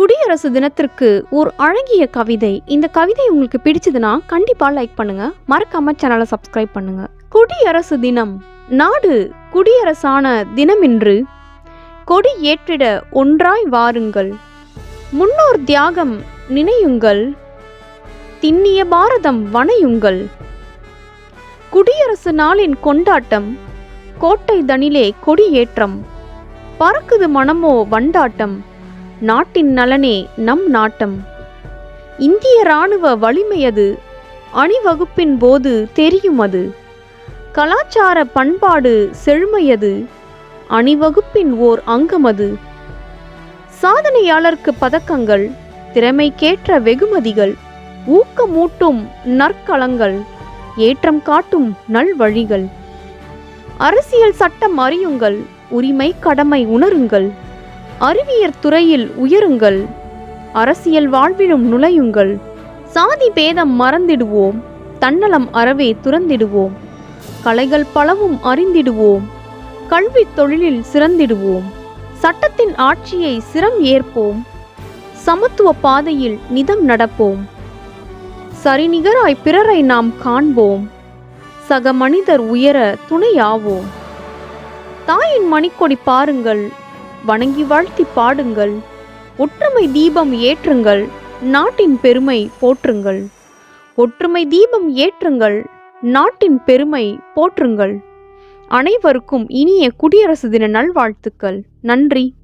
குடியரசு தினத்திற்கு ஒரு அழகிய கவிதை. இந்த கவிதை உங்களுக்கு பிடிச்சதுன்னா கண்டிப்பா லைக் பண்ணுங்க. மறக்காம சேனலை சப்ஸ்கிரைப் பண்ணுங்க. குடியரசு தினம். நாடு குடியரசான தினமின்று கொடி ஏற்றிட ஒன்றாய் வாருங்கள். முன்னோர் தியாகம் நினையுங்கள். திண்ணிய பாரதம் வணையுங்கள் குடியரசு நாளின் கொண்டாட்டம். கோட்டை தனிலே கொடியேற்றம். பறக்குது மனமோ வண்டாட்டம். நாட்டின் நலனே நம் நாட்டம். இந்திய இராணுவ வலிமையது அணிவகுப்பின் போது தெரியும் அது. கலாச்சார பண்பாடு செழுமையது அணிவகுப்பின் ஓர் அங்கமது சாதனையாளருக்கு பதக்கங்கள் திறமைக்கேற்ற வெகுமதிகள் ஊக்கமூட்டும் நற்களங்கள் ஏற்றம் காட்டும் நல்வழிகள். அரசியல் சட்டம் அறியுங்கள் உரிமை கடமை உணருங்கள். அறிவியற் துறையில் உயருங்கள். அரசியல் வாழ்விலும் நுழையுங்கள். சாதி பேதம் மறந்திடுவோம். தன்னலம் அறவே துறந்திடுவோம். கலைகள் பலவும் அறிந்திடுவோம். கல்வி தொழிலில் சிறந்திடுவோம். சட்டத்தின் ஆட்சியை சிரம் ஏற்போம். சமத்துவ பாதையில் நிதம் நடப்போம். சரிநிகராய் பிறரை நாம் காண்போம். சக மனிதர் உயர துணையாவோம். தாயின் மணிக்கொடி பாருங்கள். வணங்கி வாழ்த்தி பாடுங்கள். ஒற்றுமை தீபம் ஏற்றுங்கள். நாட்டின் பெருமை போற்றுங்கள். ஒற்றுமை தீபம் ஏற்றுங்கள். நாட்டின் பெருமை போற்றுங்கள். அனைவருக்கும் இனிய குடியரசு தின நல்வாழ்த்துக்கள். நன்றி.